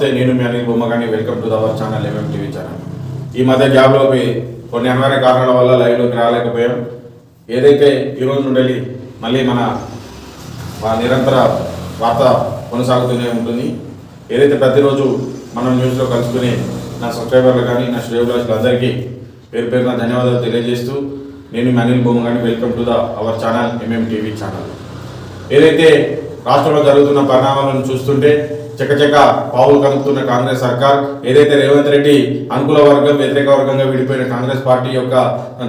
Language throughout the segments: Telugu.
నమస్తే నేను మీ Anil Bommagani. Welcome to our channel MM TV channel ఈ మధ్య గ్యాప్లోకి కొన్ని అనివార్య కారణాల వల్ల లైవ్లోకి రాలేకపోయాం. ఏదైతే ఈరోజు నుండి మళ్ళీ మన నిరంతర వార్త కొనసాగుతూనే ఉంటుంది. ఏదైతే ప్రతిరోజు మనం న్యూస్లో కలుసుకుని నా సబ్స్క్రైబర్లు కానీ నా శ్రేయోగులకు అందరికీ పేరు పేరున ధన్యవాదాలు తెలియజేస్తూ నేను మీ Anil Bommagani. Welcome to the our channel MM TV channel ఏదైతే రాష్ట్రంలో జరుగుతున్న పరిణామాలను చూస్తుంటే చకచక పావులు కలుపుతున్న కాంగ్రెస్ సర్కార్ ఏదైతే రేవంత్ రెడ్డి అనుకూల వర్గం వ్యతిరేక వర్గంగా విడిపోయిన కాంగ్రెస్ పార్టీ యొక్క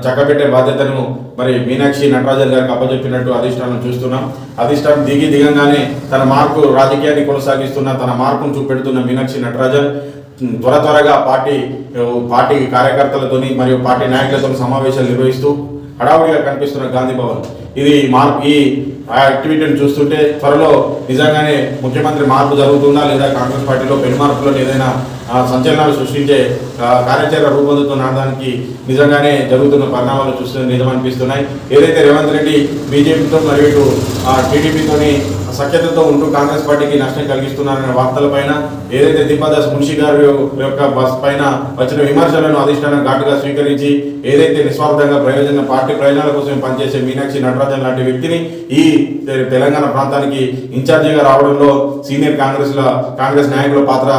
చక్కబెట్టే బాధ్యతను మరి మీనాక్షి నటరాజన్ గారికి అప్పచెప్పినట్టు అధిష్టానం చూస్తున్నాం. అధిష్టానం దిగి దిగంగానే తన మార్పు రాజకీయాన్ని కొనసాగిస్తున్న తన మార్పును చూపెడుతున్న మీనాక్షి నటరాజన్ త్వర త్వరగా పార్టీ పార్టీ కార్యకర్తలతోని మరియు పార్టీ నాయకులతో సమావేశాలు నిర్వహిస్తూ హడావుడిగా కనిపిస్తున్న గాంధీ భవన్. ఇది మార్పు ఈ ఆ యాక్టివిటీని చూస్తుంటే త్వరలో నిజంగానే ముఖ్యమంత్రి మార్పు జరుగుతుందా లేదా కాంగ్రెస్ పార్టీలో పెను మార్పులను ఏదైనా సంచలనాలు సృష్టించే కార్యాచరణ రూపొందుతున్న దానికి నిజంగానే జరుగుతున్న పరిణామాలు చూస్తున్న నిజమనిపిస్తున్నాయి. ఏదైతే రేవంత్ రెడ్డి బీజేపీతో మరియు ఇటు టీడీపీతోని సఖ్యతతో ఉంటూ కాంగ్రెస్ పార్టీకి నష్టం కలిగిస్తున్నారనే వార్తలపైన ఏదైతే దీపాదాస్ మున్షి గారి యొక్క బస్ పైన వచ్చిన విమర్శలను అధిష్టానం ఘాటుగా స్వీకరించి ఏదైతే నిస్వార్థంగా ప్రయోజన పార్టీ ప్రయోజనాల కోసం పనిచేసే మీనాక్షి నటరాజన్ లాంటి వ్యక్తిని ఈ తెలంగాణ ప్రాంతానికి ఇన్ఛార్జిగా రావడంలో సీనియర్ కాంగ్రెస్ కాంగ్రెస్ నాయకుల పాత్ర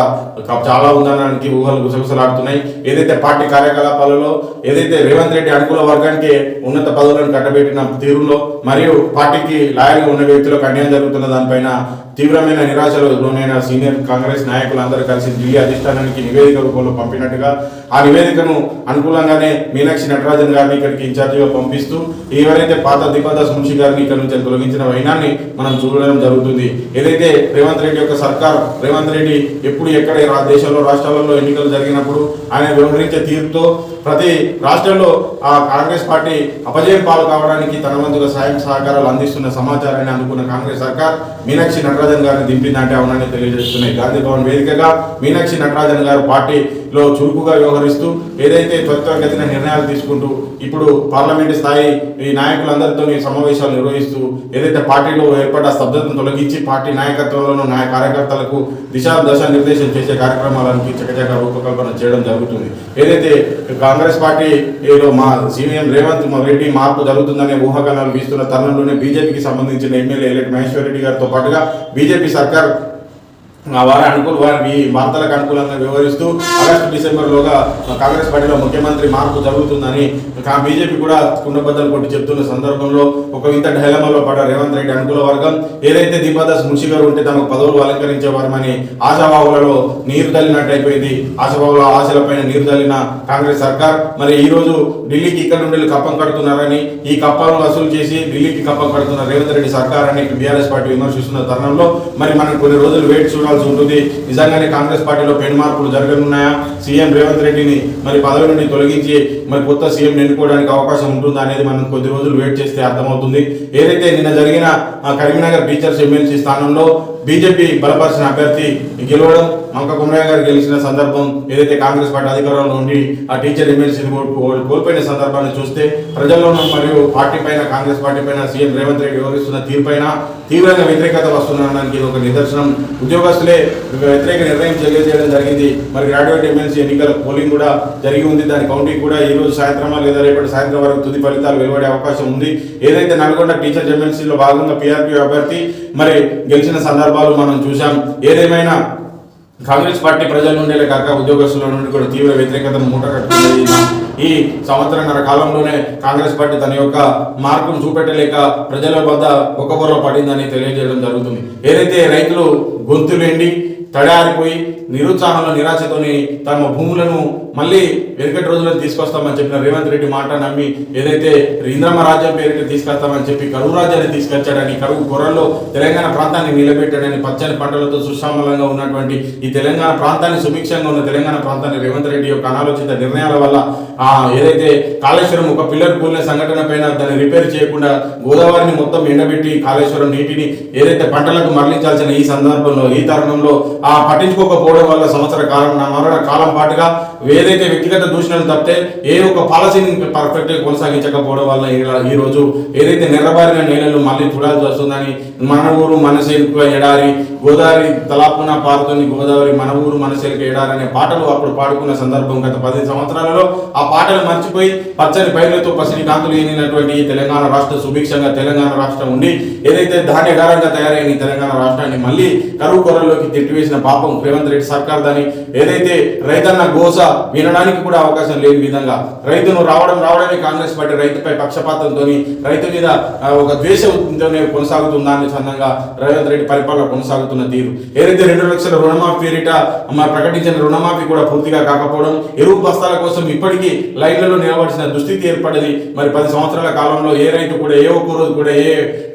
చాలా ఉందనడానికి ఊహలు గుసగుసలాడుతున్నాయి. ఏదైతే పార్టీ కార్యకలాపాలలో ఏదైతే రేవంత్ రెడ్డి అనుకూల వర్గానికి ఉన్నత పదవులను కట్టబెట్టిన తీరులో మరియు పార్టీకి లాయల్గా ఉన్న వ్యక్తులకు అన్యాయం జరుగుతున్న దానిపైన తీవ్రమైన నిరాశలో లోనైన సీనియర్ కాంగ్రెస్ నాయకులందరూ కలిసి ఢిల్లీ అధిష్టానానికి నివేదిక రూపంలో పంపినట్టుగా ఆ నివేదికను అనుకూలంగానే మీనాక్షి నటరాజన్ గారిని ఇక్కడికి ఇన్ఛార్జిగా పంపిస్తూ ఎవరైతే పాత దీపాదాస్ మున్షి గారిని ఇక్కడ నుంచి తొలగించిన వైనాన్ని మనం చూడడం జరుగుతుంది. ఏదైతే రేవంత్ రెడ్డి యొక్క సర్కార్ రేవంత్ రెడ్డి ఎప్పుడు ఎక్కడ దేశంలో రాష్ట్రాలలో ఎన్నికలు జరిగినప్పుడు ఆయన వ్యవహరించే తీరుతో ప్రతి రాష్ట్రంలో ఆ కాంగ్రెస్ పార్టీ అపజయం పాలు కావడానికి తన వంతుగా సాయం సహకారాలు అందిస్తున్న సమాచారాన్ని అనుకున్న కాంగ్రెస్ సర్కార్ మీనాక్షి నటరాజన్ గారిని దింపిందంటే అవునని తెలియజేస్తున్నాయి. గాంధీ భవన్ వేదికగా మీనాక్షి నటరాజన్ గారు పార్టీ లో చురుకుగా వ్యవహరిస్తూ ఏదైతే త్వరితగతిన నిర్ణయాలు తీసుకుంటూ ఇప్పుడు పార్లమెంటు స్థాయి ఈ నాయకులందరితో సమావేశాలు నిర్వహిస్తూ ఏదైతే పార్టీలో ఏర్పడ్డ స్తబ్దతను తొలగించి పార్టీ నాయకత్వంలోనూ నాయ కార్యకర్తలకు దిశా దశ నిర్దేశం చేసే కార్యక్రమాలను చకచక రూపకల్పన చేయడం జరుగుతుంది. ఏదైతే కాంగ్రెస్ పార్టీలో మా సీఎం రేవంత్ రెడ్డి మార్పు జరుగుతుందనే ఊహాగానాలు వీస్తున్న తరుణంలోనే బీజేపీకి సంబంధించిన ఎమ్మెల్యే ఎలెక్ట్ మహేశ్వర్ రెడ్డి గారితో పాటుగా బీజేపీ సర్కార్ ఆ వారి అనుకూల వారి వార్తలకు అనుకూలంగా వ్యవహరిస్తూ ఆగస్టు డిసెంబర్లోగా కాంగ్రెస్ పార్టీలో ముఖ్యమంత్రి మార్పు జరుగుతుందని బీజేపీ కూడా కుండబద్దలు కొట్టి చెప్తున్న సందర్భంలో ఒక వింత డైలమాలో పడ్డ రేవంత్ రెడ్డి అనుకూల వర్గం ఏదైతే దీపాదాస్ మున్షి గారు ఉంటే తమకు పదవులు అలంకరించేవారమని ఆశాభావులలో నీరు తల్లినట్టు అయిపోయింది ఆశాభావుల ఆశలపైన నీరు తల్లిన కాంగ్రెస్ సర్కార్ మరి ఈ రోజు ఢిల్లీకి ఇక్కడ నుండి కప్పం కడుతున్నారని ఈ కప్పాలను వసూలు చేసి ఢిల్లీకి కప్పం కడుతున్న రేవంత్ రెడ్డి సర్కార్ అని బీఆర్ఎస్ పార్టీ విమర్శిస్తున్న తరుణంలో మరి మనం కొన్ని రోజులు వేచి చూడాల్సి ఉంటుంది. నిజంగానే కాంగ్రెస్ పార్టీలో పెను మార్పులు జరగనున్నాయా? సీఎం రేవంత్ రెడ్డిని మరి పదవి నుండి తొలగించి మరి కొత్త సీఎం ఎన్నుకోవడానికి అవకాశం ఉంటుందా అనేది మనం కొద్ది రోజులు వెయిట్ చేస్తే అర్థమవుతుంది. ఏదైతే నిన్న జరిగిన కరీంనగర్ టీచర్స్ ఎమ్మెల్సీ స్థానంలో బీజేపీ బలపరిచిన అభ్యర్థి గెలవడం మంక కుమరయ్య గారు గెలిచిన సందర్భం ఏదైతే కాంగ్రెస్ పార్టీ అధికారంలో ఉండి ఆ టీచర్ ఎమ్మెల్సీని కోల్- కోల్పోయిన సందర్భాన్ని చూస్తే ప్రజల్లోనూ మరియు పార్టీ పైన కాంగ్రెస్ పార్టీ పైన సీఎం రేవంత్ రెడ్డి వివరిస్తున్న తీరుపైన తీవ్రంగా వ్యతిరేకత వస్తుందనడానికి ఇది ఒక నిదర్శనం. ఉద్యోగస్తులే వ్యతిరేక నిర్ణయం తెలియజేయడం జరిగింది. మరి గ్రాడ్యుయేట్ ఎమ్మెల్సీ ఎన్నికల పోలింగ్ కూడా జరిగి ఉంది. దాని కౌంటింగ్ కూడా ఈ రోజు సాయంత్రమా లేదా రేపటి సాయంత్రం వరకు తుది ఫలితాలు వెలువడే అవకాశం ఉంది. ఏదైతే నల్గొండ టీచర్ ఎమ్మెల్సీలో భాగంగా పీఆర్పీ అభ్యర్థి మరి గెలిచిన సందర్భాలు మనం చూసాం ఏదేమైనా కాంగ్రెస్ పార్టీ ప్రజల నుండే కాక ఉద్యోగస్తుల నుండి కూడా తీవ్ర వ్యతిరేకతను మూటగట్టుకున్నది ఈ సంవత్సరంన్నర కాలంలోనే కాంగ్రెస్ పార్టీ తన యొక్క మార్పును చూపెట్టలేక ప్రజల వద్ద ఒక్కబొర్ర పడిందని తెలియజేయడం జరుగుతుంది. ఏదైతే రైతులు గొంతులేండి తడారిపోయి నిరుత్సాహంలో నిరాశతోని తమ భూములను మళ్ళీ వెనుకటి రోజులను తీసుకొస్తామని చెప్పిన రేవంత్ రెడ్డి మాట నమ్మి ఏదైతే ఇంద్రమ్మ రాజ్యం పేరిట తీసుకొస్తామని చెప్పి కరువు రాజ్యాన్ని తీసుకొచ్చాడని కరువు కొరల్లో తెలంగాణ ప్రాంతాన్ని నిలబెట్టాడని పచ్చని పంటలతో సుశామలంగా ఉన్నటువంటి ఈ తెలంగాణ ప్రాంతాన్ని సుభిక్షంగా ఉన్న తెలంగాణ ప్రాంతాన్ని రేవంత్ రెడ్డి యొక్క అనాలోచిత నిర్ణయాల వల్ల ఆ ఏదైతే కాళేశ్వరం ఒక పిల్లర్ కూలిన సంఘటన పైన దాన్ని రిపేర్ చేయకుండా గోదావరిని మొత్తం ఎండబెట్టి కాళేశ్వరం నీటిని ఏదైతే పంటలకు మరలించాల్సిన ఈ సందర్భంలో ఈ తరుణంలో ఆ పట్టించుకోకపోవడం వల్ల సంవత్సర కాలం నా మరణ కాలం పాటుగా ఏదైతే వ్యక్తిగత దూషణలు తప్పితే ఏ ఒక్క పాలసీని పర్ఫెక్ట్గా కొనసాగించకపోవడం వల్ల ఈ- ఈ రోజు ఏదైతే నెర్రబారిన నేలలు మళ్ళీ చూడాల్సి వస్తుందని మన ఊరు మన సేపు ఎడారి గోదావరి తలాపున పారుతుంది గోదావరి మన ఊరు మన చెలికి ఏడారనే పాటలు అప్పుడు పాడుకున్న సందర్భం గత పది సంవత్సరాలలో ఆ పాటలు మర్చిపోయి పచ్చని పైర్లతో పసిడి కాంతులు ఏనినటువంటి తెలంగాణ రాష్ట్ర సుభిక్షంగా తెలంగాణ రాష్ట్రం ఉండి ఏదైతే ధాన్యగారంగా తయారైన తెలంగాణ రాష్ట్రాన్ని మళ్ళీ కరువు కొరల్లోకి తిట్టివేసిన పాపం రేవంత్ రెడ్డి సర్కార్ దాని ఏదైతే రైతన్న గోస వినడానికి కూడా అవకాశం లేని విధంగా రైతును రావడం రావడమే కాంగ్రెస్ పార్టీ రైతుపై పక్షపాతంతో రైతు మీద ఒక ద్వేషంతోనే కొనసాగుతుందా అనే సందంగా రేవంత్ రెడ్డి పరిపాలన మాట్లాడుతున్న తీరు. ఏదైతే రెండు లక్షల రుణమాఫీ పేరిట మా ప్రకటించిన రుణమాఫీ కూడా పూర్తిగా కాకపోవడం ఎరువు బస్తాల కోసం ఇప్పటికీ లైన్లలో నిలబడిన దుస్థితి ఏర్పడింది. మరి పది సంవత్సరాల కాలంలో ఏ రైతు కూడా ఏ ఒక్క రోజు కూడా ఏ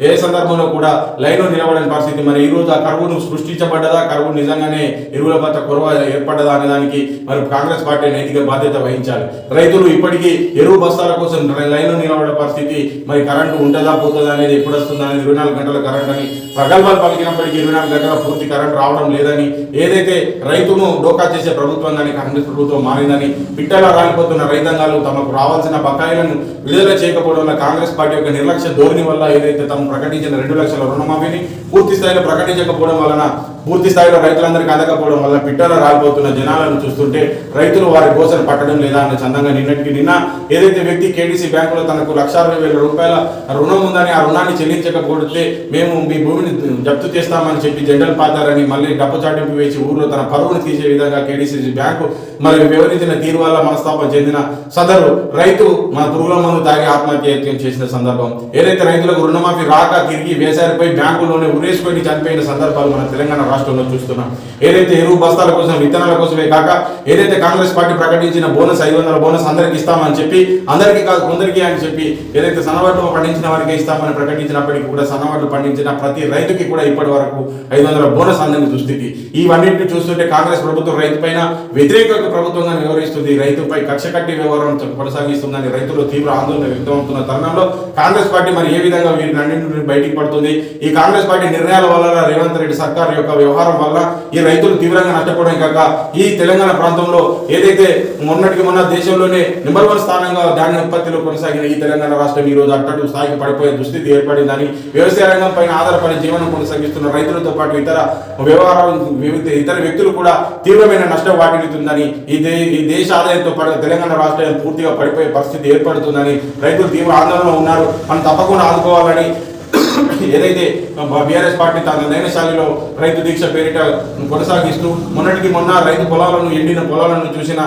ఏ సందర్భంలో కూడా లైన్లో నిలబడని పరిస్థితి. మరి ఈ రోజు ఆ కరువును సృష్టించబడ్డదా? కరువు నిజంగానే ఎరువుల పట్ల కొరవ ఏర్పడ్డదా అనే దానికి మరి కాంగ్రెస్ పార్టీ నైతిక బాధ్యత వహించాలి. రైతులు ఇప్పటికీ ఎరువు బస్తాల కోసం లైన్లో నిలబడే పరిస్థితి మరి కరెంటు ఉంటుందా పోతుందా అనేది ఎప్పుడు వస్తుందా అనేది ఇరవై నాలుగు గంటల కరెంట్ అని ప్రగల్భాలు పలికినప్పటికీ ఇరవై నాలుగు గంటల పూర్తి కరెంట్ రావడం లేదని ఏదైతే రైతును డోకా చేసే ప్రభుత్వంగాని కాంగ్రెస్ ప్రభుత్వం మారిందని పిట్టలా రాలిపోతున్న రైతాంగాలు తమకు రావాల్సిన బకాయిలను విడుదల చేయకపోవడం వల్ల కాంగ్రెస్ పార్టీ యొక్క నిర్లక్ష్య ధోరణి వల్ల ఏదైతే తాము ప్రకటించిన రెండు లక్షల రుణమాఫీని పూర్తి స్థాయిలో ప్రకటించకపోవడం వలన పూర్తి స్థాయిలో రైతులందరికీ అందకపోవడం వల్ల పిట్టలో రాలిపోతున్న జనాలను చూస్తుంటే రైతులు వారి గోసను పట్టడం లేదా అన్న చందంగా నిన్నటికి నిన్న ఏదైతే వ్యక్తి కేడీసీ బ్యాంకులో తనకు లక్ష అరవై వేల రూపాయల రుణం ఉందని ఆ రుణాన్ని చెల్లించకపోతే మేము మీ భూమిని జప్తు చేస్తామని చెప్పి జెండలు పాతారని మళ్ళీ డబ్బు చాటింపు వేసి ఊర్లో తన పరువును తీసే విధంగా కేడీసీ బ్యాంకు మరి వివరించిన తీరు వల్ల మనస్తాపం చెందిన సదరు రైతు మన పురుగుల మందు తాగి ఆత్మహత్య చేసిన సందర్భం. ఏదైతే రైతులకు రుణమాఫీ రాక తిరిగి వేసారిపోయి బ్యాంకులోనే ఉరేసిపోయి చనిపోయిన సందర్భాలు మన తెలంగాణ రాష్ట్రంలో చూస్తున్నాం. ఏదైతే ఎరువు బస్తాల కోసం విత్తనాల కోసమే కాక ఏదైతే కాంగ్రెస్ పార్టీ ప్రకటించిన బోనస్ ఐదు వందల బోనస్ అందరికి ఇస్తామని చెప్పి అందరికీ కాదు కొందరికి అని చెప్పి ఏదైతే సన్నవడ్లు పండించిన వారికి ఇస్తామని ప్రకటించినప్పటికీ కూడా సన్నవడ్లు పండించిన ప్రతి రైతుకి కూడా ఇప్పటి వరకు ఐదు వందల బోనస్ అందని దుస్థితి. ఇవన్నింటిని చూస్తుంటే కాంగ్రెస్ ప్రభుత్వం రైతు పైన వ్యతిరేక ప్రభుత్వంగా వివరిస్తుంది రైతుపై కక్ష కట్టి వ్యవహారం కొనసాగిస్తుందని రైతులు తీవ్ర ఆందోళన వ్యక్తమవుతున్న తరుణంలో కాంగ్రెస్ పార్టీ మరి ఏ విధంగా వీరిని నుండి బయటికి పడుతుంది? ఈ కాంగ్రెస్ పార్టీ నిర్ణయాల వల్ల రేవంత్ రెడ్డి సర్కార్ యొక్క వ్యవహారం వల్ల ఈ రైతులు తీవ్రంగా నష్టపోవడం కాక ఈ తెలంగాణ ప్రాంతంలో ఏదైతే మొన్నటికి మొన్న దేశంలోనే నెంబర్ వన్ స్థానంగా ధాన్య ఉత్పత్తిలో కొనసాగిన ఈ తెలంగాణ రాష్ట్రం ఈ రోజు అట్టడు స్థాయికి పడిపోయే దుస్థితి ఏర్పడిందని వ్యవసాయ రంగం పైన ఆధారపడి జీవనం కొనసాగిస్తున్న రైతులతో పాటు ఇతర వ్యవహారం వివిధ ఇతర వ్యక్తులు కూడా తీవ్రమైన నష్టం వాటిల్లుతుందని ఈ దే ఈ దేశ ఆదాయంతో పాటు తెలంగాణ రాష్ట్రం పూర్తిగా పడిపోయే పరిస్థితి ఏర్పడుతుందని రైతులు తీవ్ర ఆందోళనలో ఉన్నారు. మనం తప్పకుండా ఆదుకోవాలని ఏదైతే బీఆర్ఎస్ పార్టీ తన నైనశాలిలో రైతు దీక్ష పేరిట కొనసాగిస్తూ మొన్నటికి మొన్న రైతు పొలాలను ఎండిన పొలాలను చూసిన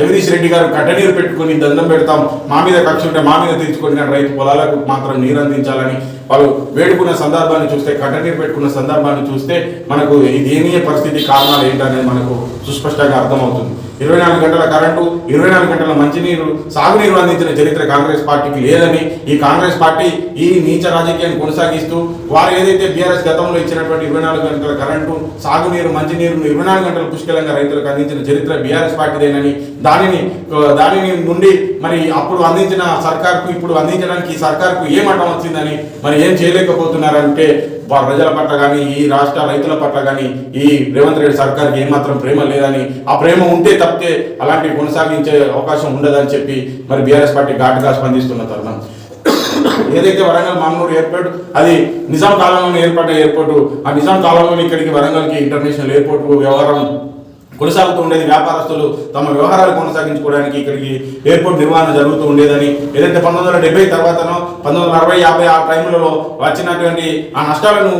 జగదీష్ రెడ్డి గారు కట్టనీరు పెట్టుకుని దండం పెడతాం. మా మీద కక్ష ఉంటే మా మీద తీర్చుకుంటున్న రైతు పొలాలకు మాత్రం నీరు అందించాలని వాళ్ళు వేడుకున్న సందర్భాన్ని చూస్తే కట్టనీరు పెట్టుకున్న సందర్భాన్ని చూస్తే మనకు ఇది దయనీయ పరిస్థితి కారణాలు ఏంటనేది మనకు సుస్పష్టంగా అర్థమవుతుంది. ఇరవై నాలుగు గంటల కరెంటు ఇరవై నాలుగు గంటల మంచినీరు సాగునీరు అందించిన చరిత్ర కాంగ్రెస్ పార్టీకి లేదని ఈ కాంగ్రెస్ పార్టీ ఈ నీచ రాజకీయాన్ని కొనసాగిస్తూ వారు ఏదైతే బీఆర్ఎస్ గతంలో ఇచ్చినటువంటి ఇరవై నాలుగు గంటల కరెంటు సాగునీరు మంచినీరును ఇరవై నాలుగు గంటల పుష్కలంగా రైతులకు అందించిన చరిత్ర బీఆర్ఎస్ పార్టీదేనని దానిని దానిని నుండి మరి అప్పుడు అందించిన సర్కార్కు ఇప్పుడు అందించడానికి ఈ సర్కార్కు ఏం అడ్డం వచ్చిందని మరి ఏం చేయలేకపోతున్నారంటే ప్రజల పట్ల కానీ ఈ రాష్ట్ర రైతుల పట్ల కానీ ఈ రేవంత్ రెడ్డి సర్కార్కి ఏమాత్రం ప్రేమ లేదని ఆ ప్రేమ ఉంటే తప్పితే అలాంటివి కొనసాగించే అవకాశం ఉండదని చెప్పి మరి బీఆర్ఎస్ పార్టీ ఘాటుగా స్పందిస్తున్న తరుణం. ఏదైతే వరంగల్ మామూలు ఎయిర్పోర్ట్ అది నిజాం కాలంలో ఏర్పడ్డ ఎయిర్పోర్ట్ ఆ నిజాం కాలంలో ఇక్కడికి వరంగల్కి ఇంటర్నేషనల్ ఎయిర్పోర్ట్ వ్యవహారం కొనసాగుతూ ఉండేది వ్యాపారస్తులు తమ వ్యవహారాలు కొనసాగించుకోవడానికి ఇక్కడికి ఎయిర్పోర్ట్ నిర్మాణం జరుగుతూ ఉండేదని ఏదైతే పంతొమ్మిది వందల డెబ్బై తర్వాతనో పంతొమ్మిది వందల అరవై యాభై ఆ టైంలలో వచ్చినటువంటి ఆ నష్టాలను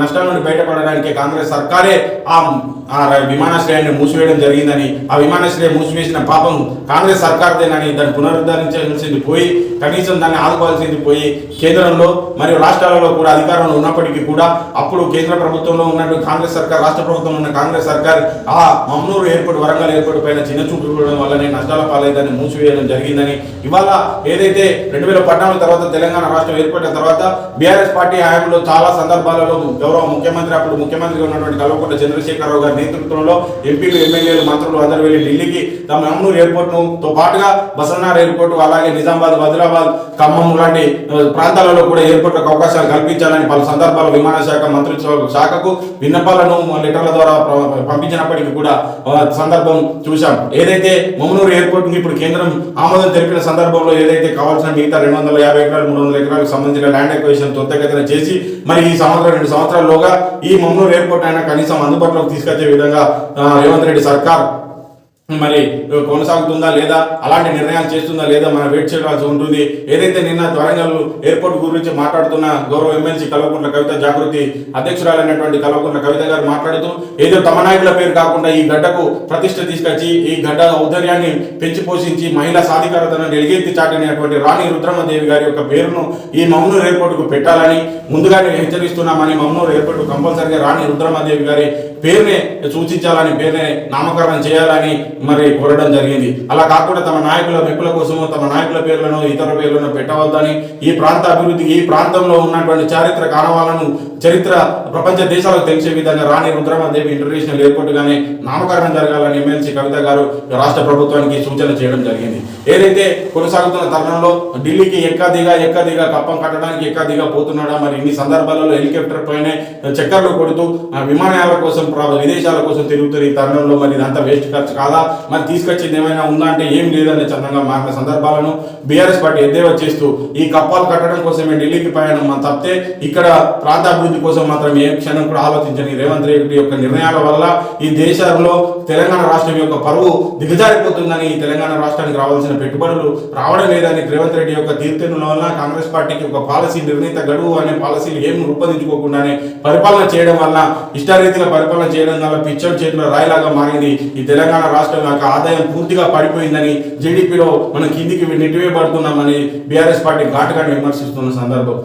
నష్టాల నుండి బయటపడడానికి కాంగ్రెస్ సర్కారే ఆ విమానాశ్రయాన్ని మూసివేయడం జరిగిందని ఆ విమానాశ్రయం మూసివేసిన పాపం కాంగ్రెస్ సర్కార్దేనని దాన్ని పునరుద్ధరించాల్సింది పోయి కనీసం దాన్ని ఆదుకోవాల్సింది పోయి కేంద్రంలో మరియు రాష్ట్రాలలో కూడా అధికారంలో ఉన్నప్పటికీ కూడా అప్పుడు కేంద్ర ప్రభుత్వంలో ఉన్నటువంటి కాంగ్రెస్ సర్కార్ రాష్ట్ర ప్రభుత్వంలో ఉన్న కాంగ్రెస్ సర్కార్ ఆ మమ్నూరు ఎయిర్పోర్ట్ వరంగల్ ఎయిర్పోర్ట్ పైన చిన్న చూపు చూడడం వల్లనే నష్టాల పాలైందని మూసివేయడం జరిగిందని. ఇవాళ ఏదైతే రెండు వేల పద్నాలుగు తర్వాత తెలంగాణ రాష్ట్రం ఏర్పడిన తర్వాత బీఆర్ఎస్ పార్టీ హయాంలో చాలా సందర్భాలలో గౌరవ ముఖ్యమంత్రి అప్పుడు ముఖ్యమంత్రిగా ఉన్నటువంటి కల్వకుంట్ల చంద్రశేఖరరావు గారి నేతృత్వంలో ఎంపీలు ఎమ్మెల్యేలు మంత్రులు అందరూ వెళ్ళి ఢిల్లీకి తమ మమ్నూరు ఎయిర్పోర్ట్ను తో పాటుగా బసన్నార్ ఎయిర్పోర్ట్ అలాగే నిజామాబాద్ వదిలాబాద్ ఖమ్మం లాంటి ప్రాంతాలలో కూడా ఎయిర్పోర్ట్లకు అవకాశాలు కల్పించాలని పలు సందర్భాల్లో విమాన శాఖ మంత్రిత్వ శాఖకు విన్నపాలను లెటర్ల ద్వారా పంపించినప్పటికీ కూడా సందర్భం చూశాం. ఏదైతే మమ్మనూరు ఎయిర్పోర్ట్కి ఇప్పుడు కేంద్రం ఆమోదం తెలిపిన సందర్భంలో ఏదైతే కావాల్సిన మిగతా రెండు వందల యాభై ఎకరాలు మూడు వందల ఎకరాలకు సంబంధించిన ల్యాండ్ ఎక్వేషన్ త్వరితగతిన చేసి మరి ఈ సంవత్సరం రెండు సంవత్సరాల్లోగా ఈ మమ్మనూరు ఎయిర్పోర్ట్ అయినా కనీసం అందుబాటులోకి తీసుకొచ్చే విధంగా రేవంత్ రెడ్డి సర్కార్ మరి కొనసాగుతుందా లేదా? అలాంటి నిర్ణయాలు చేస్తుందా లేదా? మనం వెయిట్ చేయాల్సి ఉంటుంది. ఏదైతే నిన్న వరంగల్ ఎయిర్పోర్ట్ గురించి మాట్లాడుతున్న గౌరవ ఎమ్మెల్సీ కల్వకుంట్ల కవిత జాగృతి అధ్యక్షురాలైనటువంటి కల్వకుంట్ల కవిత గారు మాట్లాడుతూ ఏదో తమ నాయకుల పేరు కాకుండా ఈ గడ్డకు ప్రతిష్ట తీసుకొచ్చి ఈ గడ్డ ఔదర్యాన్ని పెంచి పోషించి మహిళా సాధికారతను ఎలుగెత్తి చాటినటువంటి రాణి రుద్రమదేవి గారి యొక్క పేరును ఈ మమనూర్ ఎయిర్పోర్ట్కు పెట్టాలని ముందుగానే హెచ్చరిస్తున్నామని మమ్మనూరు ఎయిర్పోర్ట్ కంపల్సరిగా రాణి రుద్రమదేవి గారి పేరునే సూచించాలని పేరునే నామకరణం చేయాలని మరి కోరడం జరిగింది. అలా కాకుండా తమ నాయకుల మెప్పుల కోసము తమ నాయకుల పేర్లను ఇతర పేర్లను పెట్టవద్దని ఈ ప్రాంత అభివృద్ధికి ఈ ప్రాంతంలో ఉన్నటువంటి చారిత్రక ఆనవాలను చరిత్ర ప్రపంచ దేశాలకు తెలిసే విధంగా రాణి రుద్రమదేవి ఇంటర్నేషనల్ ఎయిర్పోర్ట్ గానే నామకరణం జరగాలని ఎమ్మెల్సీ కవిత గారు రాష్ట్ర ప్రభుత్వానికి సూచన చేయడం జరిగింది. ఏదైతే కొనసాగుతున్న తరుణంలో ఢిల్లీకి ఎక్కదిగా ఎక్కదిగా కప్పం కట్టడానికి ఎక్కదిగా పోతున్నాడా మరి ఇన్ని సందర్భాలలో హెలికాప్టర్ పైనే చక్కర్లు కొడుతూ విమానయాల విమానాల కోసం విదేశాల కోసం తిరుగుతున్న ఈ తరుణంలో మరి ఇదంతా వేస్ట్ ఖర్చు కాదా? మరి తీసుకొచ్చింది ఏమైనా ఉందా అంటే ఏం లేదనే చందంగా మారిన సందర్భాలను బీఆర్ఎస్ పార్టీ ఎద్దేవా చేస్తూ ఈ కప్పాలు కట్టడం కోసమే ఢిల్లీకి ప్రయాణం మనం తప్పితే ఇక్కడ ప్రాంత అభివృద్ధి కోసం మాత్రం ఏ క్షణం కూడా ఆలోచించని రేవంత్ రెడ్డి యొక్క నిర్ణయాల వల్ల ఈ దేశంలో తెలంగాణ రాష్ట్రం యొక్క పరువు దిగజారిపోతుందని ఈ తెలంగాణ రాష్ట్రానికి రావాల్సిన పెట్టుబడులు రావడం లేదని రేవంత్ రెడ్డి యొక్క తీర్పుల వల్ల కాంగ్రెస్ పార్టీకి ఒక పాలసీ నిర్ణీత గడువు అనే పాలసీలు ఏం రూపొందించుకోకుండానే పరిపాలన చేయడం వల్ల ఇష్టారీతిగా పరిపాలన చేయడం వల్ల పిచ్చర్ చేతిలో రాయిలాగా మారింది ఈ తెలంగాణ రాష్ట్రం. యొక్క ఆదాయం పూర్తిగా పడిపోయిందని జీడిపిలో మనం కిందికి నెట్టివేయబడుతున్నామని బీఆర్ఎస్ పార్టీ ఘాటుగా విమర్శిస్తున్న సందర్భం.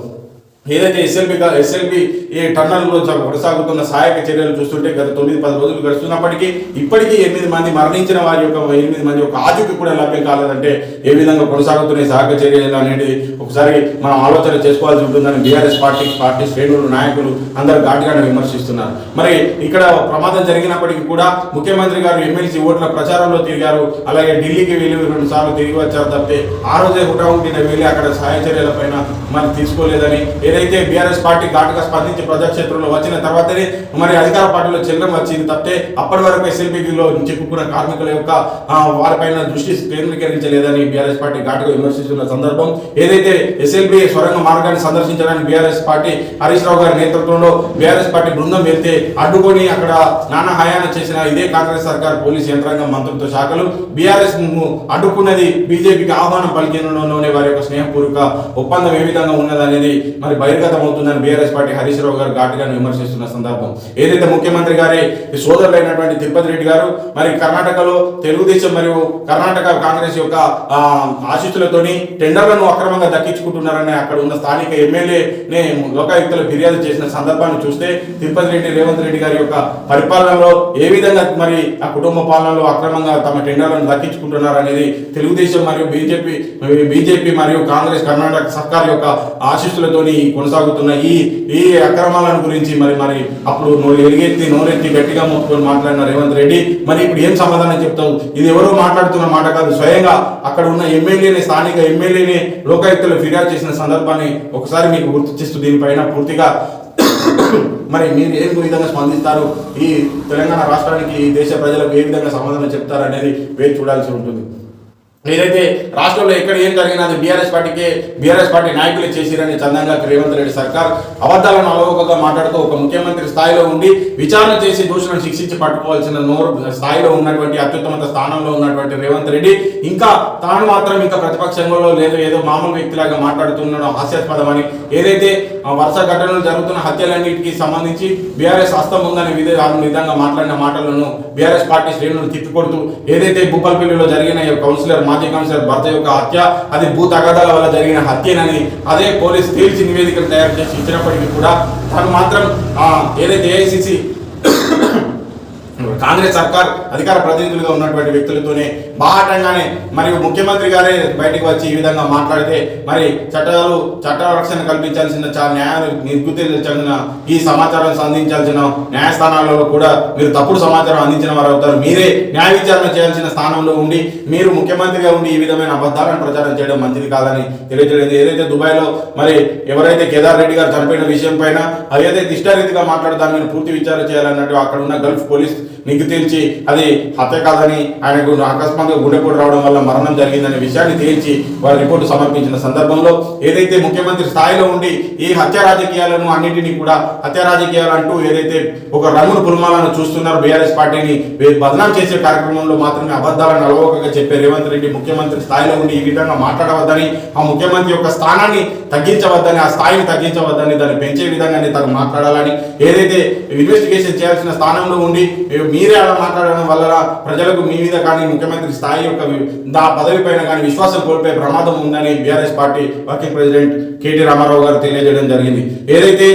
ఏదైతే ఎస్ఎల్బి ఎస్ఎల్బి ఈ టన్నల్లో జ- కొనసాగుతున్న సహాయక చర్యలు చూస్తుంటే గత తొమ్మిది పది రోజులు గడుస్తున్నప్పటికీ ఇప్పటికీ ఎనిమిది మంది మరణించిన వారి యొక్క ఎనిమిది మంది యొక్క ఆచూకీ కూడా లభ్యం కాలేదంటే ఏ విధంగా కొనసాగుతున్న సహాయక చర్యలు అనేది ఒకసారి మనం ఆలోచన చేసుకోవాల్సి ఉంటుందని బీఆర్ఎస్ పార్టీ పార్టీ శ్రేణులు నాయకులు అందరు ఘాటుగా విమర్శిస్తున్నారు. మరి ఇక్కడ ప్రమాదం జరిగినప్పటికీ కూడా ముఖ్యమంత్రి గారు ఎమ్మెల్సీ ఓట్ల ప్రచారంలో తిరిగారు. అలాగే ఢిల్లీకి వెళ్ళి రెండు సార్లు తిరిగి వచ్చారు తప్పితే ఆ రోజే హుటాహుటిన వెళ్ళి అక్కడ సహాయ చర్యల పైన మరి తీసుకోలేదని ఏదైతే బీఆర్ఎస్ పార్టీ ఘాటుగా స్పందించి ప్రజాక్షేత్రంలో వచ్చిన తర్వాతనే మరి అధికార పార్టీలో చెల్లడం వచ్చింది తప్పితే అప్పటి వరకు ఎస్ఎల్పీలో చిక్కుకున్న కార్మికుల యొక్క వారిపైన దృష్టి కేంద్రీకరించలేదని బీఆర్ఎస్ పార్టీ ఘాటుగా విమర్శిస్తున్న సందర్భం. ఏదైతే ఎస్ఎల్బి సొరంగ మార్గాన్ని సందర్శించడానికి బీఆర్ఎస్ పార్టీ హరీష్ రావు గారి నేతృత్వంలో బీఆర్ఎస్ పార్టీ బృందం వెళ్తే అడ్డుకొని అక్కడ నానా హయాన చేసిన ఇదే కాంగ్రెస్ సర్కార్ పోలీస్ యంత్రాంగం మంత్రిత్వ శాఖలు బీఆర్ఎస్ అడ్డుకున్నది బీజేపీకి ఆహ్వానం పలికినలోనే వారి యొక్క స్నేహపూర్వక ఒప్పందం ఏ విధంగా ఉన్నదనేది మరి బహిర్గతం అవుతుందని బీఆర్ఎస్ పార్టీ హరీష్ రావు గారు ఘాటుగా విమర్శిస్తున్న సందర్భం. ఏదైతే ముఖ్యమంత్రి గారి సోదరులైనటువంటి తిరుపతి రెడ్డి గారు మరి కర్ణాటకలో తెలుగుదేశం మరియు కర్ణాటక కాంగ్రెస్ యొక్క ఆ, ఆశీస్సులతోని టెండర్లను అక్రమంగా దక్కించుకుంటున్నారని అక్కడ ఉన్న స్థానిక ఎమ్మెల్యేనే లోకాయుక్తలు ఫిర్యాదు చేసిన సందర్భాన్ని చూస్తే తిరుపతి రెడ్డి రేవంత్ రెడ్డి గారి యొక్క పరిపాలనలో ఏ విధంగా మరి ఆ కుటుంబ పాలనలో అక్రమంగా తమ టెండర్లను దక్కించుకుంటున్నారు అనేది తెలుగుదేశం మరియు బీజేపీ బీజేపీ మరియు కాంగ్రెస్ కర్ణాటక సర్కార్ యొక్క ఆశీస్సులతోని కొనసాగుతున్న ఈ ఈ అక్రమాలను గురించి మరి మరి అప్పుడు నోరు ఎలుగెత్తి నోరెత్తి గట్టిగా మొక్కుకొని మాట్లాడిన రేవంత్ రెడ్డి మరి ఇప్పుడు ఏం సమాధానం చెప్తావు? ఇది ఎవరో మాట్లాడుతున్న మాట కాదు. స్వయంగా అక్కడ ఉన్న ఎమ్మెల్యేని స్థానిక ఎమ్మెల్యేని లోకాయుక్తలు ఫిర్యాదు చేసిన సందర్భాన్ని ఒకసారి మీకు గుర్తు చేస్తూ దీనిపైన పూర్తిగా మరి మీరు ఏ విధంగా స్పందిస్తారు? ఈ తెలంగాణ రాష్ట్రానికి ఈ దేశ ప్రజలకు ఏ విధంగా సమాధానం చెప్తారు అనేది వేచి చూడాల్సి ఉంటుంది. ఏదైతే రాష్ట్రంలో ఎక్కడ ఏం జరిగినా అది బీఆర్ఎస్ పార్టీకి బీఆర్ఎస్ పార్టీ నాయకులు చేసిరని చందంగా రేవంత్ రెడ్డి సర్కార్ అబద్ధాలను అలవకగా మాట్లాడుతూ ఒక ముఖ్యమంత్రి స్థాయిలో ఉండి విచారణ చేసి దోషులను శిక్షించి పట్టుకోవాల్సిన నోరు స్థాయిలో ఉన్నటువంటి అత్యుత్తమ స్థానంలో ఉన్నటువంటి రేవంత్ రెడ్డి ఇంకా తాను మాత్రం ఇంకా ప్రతిపక్షంలో లేదు ఏదో మామూలు వ్యక్తిలాగా మాట్లాడుతున్నాడు హాస్యాస్పదమని ఏదైతే వరుస ఘటనలు జరుగుతున్న హత్యలన్నింటికి సంబంధించి బీఆర్ఎస్ హస్తం ఉందని విధ విధంగా మాట్లాడిన మాటలను బీఆర్ఎస్ పార్టీ శ్రేణులు తిప్పికొడుతూ ఏదైతే భూపాల్పల్లిలో జరిగిన కౌన్సిలర్ మాజీ కౌన్సిలర్ భర్త యొక్క హత్య అది భూ తగాదాల వల్ల జరిగిన హత్యనని అదే పోలీస్ తేల్చి నివేదికలు తయారు చేసి ఇచ్చినప్పటికీ కూడా తను మాత్రం ఏదైతే ఏఐసిసి కాంగ్రెస్ సర్కార్ అధికార ప్రతినిధులుగా ఉన్నటువంటి వ్యక్తులతోనే బాహటంగానే మరియు ముఖ్యమంత్రి గారే బయటకు వచ్చి ఈ విధంగా మాట్లాడితే మరి చట్టాలు చట్ట రక్షణ కల్పించాల్సిన చా- న్యాయ నిర్గుతించాల్సిన ఈ సమాచారం అందించాల్సిన న్యాయస్థానాలలో కూడా మీరు తప్పుడు సమాచారం అందించిన వారు అవుతారు మీరే న్యాయ విచారణ చేయాల్సిన స్థానంలో ఉండి మీరు ముఖ్యమంత్రిగా ఉండి ఈ విధమైన అబద్ధాలను ప్రచారం చేయడం మంచిది కాదని తెలియజేయలేదు. ఏదైతే దుబాయ్లో మరి ఎవరైతే కేదార్ రెడ్డి గారు చనిపోయిన విషయం పైన ఏదైతే ఇష్టారీతిగా దిష్టారీతిగా దాని మీద పూర్తి విచారణ చేయాలన్నట్టు అక్కడ ఉన్న గల్ఫ్ పోలీస్ నిగ్గు తేల్చి అది హత్య కాదని ఆయనకు అకస్మాత్తుగా గుండెపోటు రావడం వల్ల మరణం జరిగిందనే విషయాన్ని తేల్చి వారి రిపోర్టు సమర్పించిన సందర్భంలో ఏదైతే ముఖ్యమంత్రి స్థాయిలో ఉండి ఈ హత్య రాజకీయాలను అన్నింటినీ కూడా హత్య రాజకీయాలు అంటూ ఏదైతే ఒక రంగును పుల్మాలను చూస్తున్నారు బీఆర్ఎస్ పార్టీని బదనాం చేసే కార్యక్రమంలో మాత్రమే అబద్ధాలను అలవోకగా చెప్పే రేవంత్ రెడ్డి ముఖ్యమంత్రి స్థాయిలో ఉండి ఈ విధంగా మాట్లాడవద్దని ఆ ముఖ్యమంత్రి యొక్క స్థానాన్ని తగ్గించవద్దని ఆ స్థాయిని తగ్గించవద్దని దాన్ని పెంచే విధంగానే తను మాట్లాడాలని ఏదైతే ఇన్వెస్టిగేషన్ చేయాల్సిన స్థానంలో ఉండి మీరే అలా మాట్లాడడం వల్ల ప్రజలకు మీ మీద కానీ ముఖ్యమంత్రి స్థాయి యొక్క దా పదవి పైన కానీ విశ్వాసం కోల్పోయే ప్రమాదం ఉందని BRS party working president KT Rama Rao గారు తెలియజేయడం జరిగింది. ఏదైతే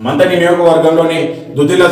మంతని నియోజకవర్గంలోని దుద్దిల